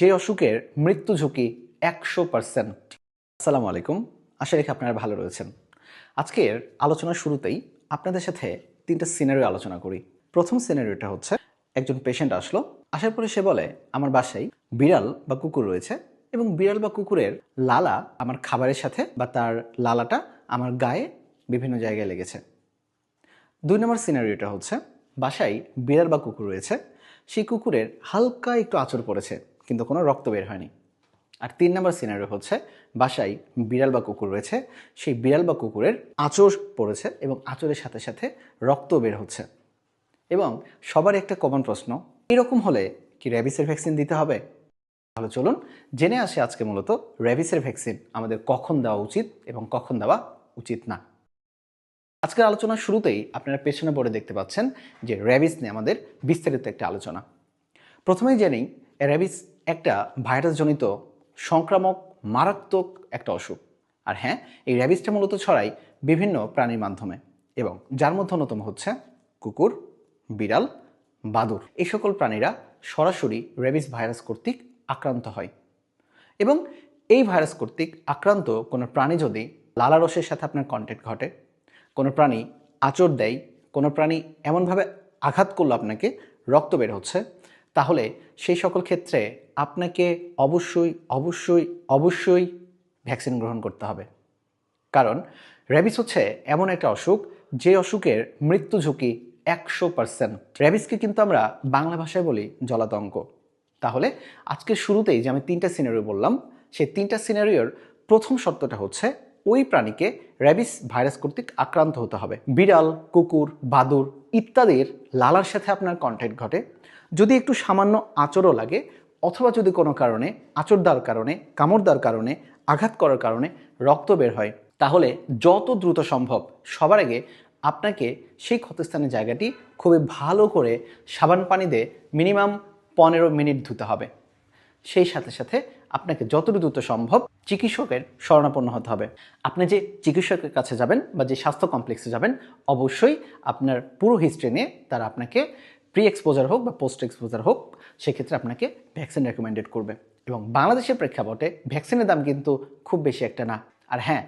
যে অসুখের মৃত্যু ঝুঁকি একশো পার্সেন্ট আসসালামু আলাইকুম। আশা রেখে আপনারা ভালো রয়েছেন। আজকের আলোচনার শুরুতেই আপনাদের সাথে তিনটা সিনারিও আলোচনা করি। প্রথম সিনারিওটা হচ্ছে, একজন পেশেন্ট আসলো, আসার পরে সে বলে, আমার বাসায় বিড়াল বা কুকুর রয়েছে এবং বিড়াল বা কুকুরের লালা আমার খাবারের সাথে বা তার লালাটা আমার গায়ে বিভিন্ন জায়গায় লেগেছে। দুই নম্বর সিনারিওটা হচ্ছে, বাসায় বিড়াল বা কুকুর রয়েছে, সেই কুকুরের হালকা একটু আঁচড় পড়েছে। কিন্তু কোনো রক্ত বের হয়নি। আর তিন নম্বর সিনারিও হচ্ছে, বাসায় বিড়াল বা কুকুর রয়েছে, সেই বিড়াল বা কুকুরের আঁচড় পড়েছে এবং আঁচড়ের সাথে সাথে রক্ত বের হচ্ছে। এবং সবার একটা কমন প্রশ্ন এরকম হলে কি র্যাবিসের ভ্যাকসিন দিতে হবে? তাহলে চলুন জেনে আসে আজকে মূলত র্যাবিসের ভ্যাকসিন আমাদের কখন দেওয়া উচিত এবং কখন দেওয়া উচিত না। আজকের আলোচনার শুরুতেই আপনারা পেছনে পড়ে দেখতে পাচ্ছেন যে র্যাবিস নিয়ে আমাদের বিস্তারিত একটা আলোচনা। প্রথমেই জেনেই র্যাবিস একটা ভাইরাসজনিত সংক্রামক মারাত্মক একটা অসুখ। আর হ্যাঁ এই র্যাবিসটা মূলত ছড়াই বিভিন্ন প্রাণীর মাধ্যমে এবং যার মধ্যে অন্যতম হচ্ছে কুকুর, বিড়াল, বাদুর। এই সকল প্রাণীরা সরাসরি র্যাবিস ভাইরাস কর্তৃক আক্রান্ত হয়। এবং এই ভাইরাস কর্তৃক আক্রান্ত কোনো প্রাণী যদি লালারসের সাথে আপনার কন্ট্যাক্ট ঘটে, কোনো প্রাণী আচর দেয়, কোনো প্রাণী এমনভাবে আঘাত করল আপনাকে, রক্ত বের হচ্ছে তাহলে সেই সকল ক্ষেত্রে আপনাকে অবশ্যই অবশ্যই অবশ্যই ভ্যাকসিন গ্রহণ করতে হবে। কারণ র্যাবিস হচ্ছে এমন একটা অসুখ, যে অসুখের মৃত্যু ঝুঁকি একশো পার্সেন্ট। র্যাবিসকে কিন্তু আমরা বাংলা ভাষায় বলি জলাতঙ্ক। তাহলে আজকের শুরুতেই যে আমি তিনটা সিনারিও বললাম, সেই তিনটা সিনারিওর প্রথম শর্তটা হচ্ছে ওই প্রাণীকে র্যাবিস ভাইরাস কর্তৃক আক্রান্ত হতে হবে। বিড়াল, কুকুর, বাদুর ইত্যাদির লালার সাথে আপনার কন্ট্যাক্ট ঘটে। যদি একটু সামান্য আচরও লাগে, অথবা যদি কোনো কারণে আচর দেওয়ার কারণে কামড় দেওয়ার কারণে, আঘাত করার কারণে রক্ত বের হয়, তাহলে যত দ্রুত সম্ভব সবার আগে আপনাকে সেই ক্ষতস্থানের জায়গাটি খুবই ভালো করে সাবান পানি দিয়ে মিনিমাম পনেরো মিনিট ধুতে হবে। সেই সাথে সাথে আপনাকে যতটুকু দ্রুত সম্ভব চিকিৎসকের শরণাপন্ন হতে হবে। আপনি যে চিকিৎসকের কাছে যাবেন বা যে স্বাস্থ্য কমপ্লেক্সে যাবেন, অবশ্যই আপনার পুরো হিস্ট্রি নিয়ে তারা আপনাকে প্রি এক্সপোজার হোক বা পোস্ট এক্সপোজার হোক, সেক্ষেত্রে আপনাকে ভ্যাকসিন রেকমেন্ডেড করবে। এবং বাংলাদেশের প্রেক্ষাপটে ভ্যাকসিনের দাম কিন্তু খুব বেশি একটা না। আর হ্যাঁ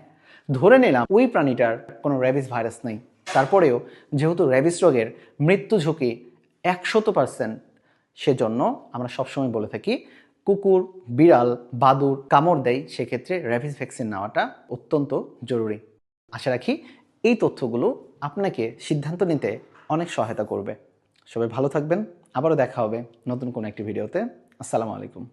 ধরে নিলাম ওই প্রাণীটার কোনো র্যাবিস ভাইরাস নেই। তারপরেও যেহেতু র্যাবিস রোগের মৃত্যু ঝুঁকি একশত পার্সেন্ট সেজন্য আমরা সবসময় বলে থাকি, কুকুর, বিড়াল, বাদুর কামড় দেয়, সেক্ষেত্রে র্যাবিস ভ্যাকসিন নেওয়াটা অত্যন্ত জরুরি। আশা রাখি এই তথ্যগুলো আপনাকে সিদ্ধান্ত নিতে অনেক সহায়তা করবে। সবাই ভালো থাকবেন। আবারও দেখা হবে নতুন কোনো একটি ভিডিওতে। আসসালামু আলাইকুম।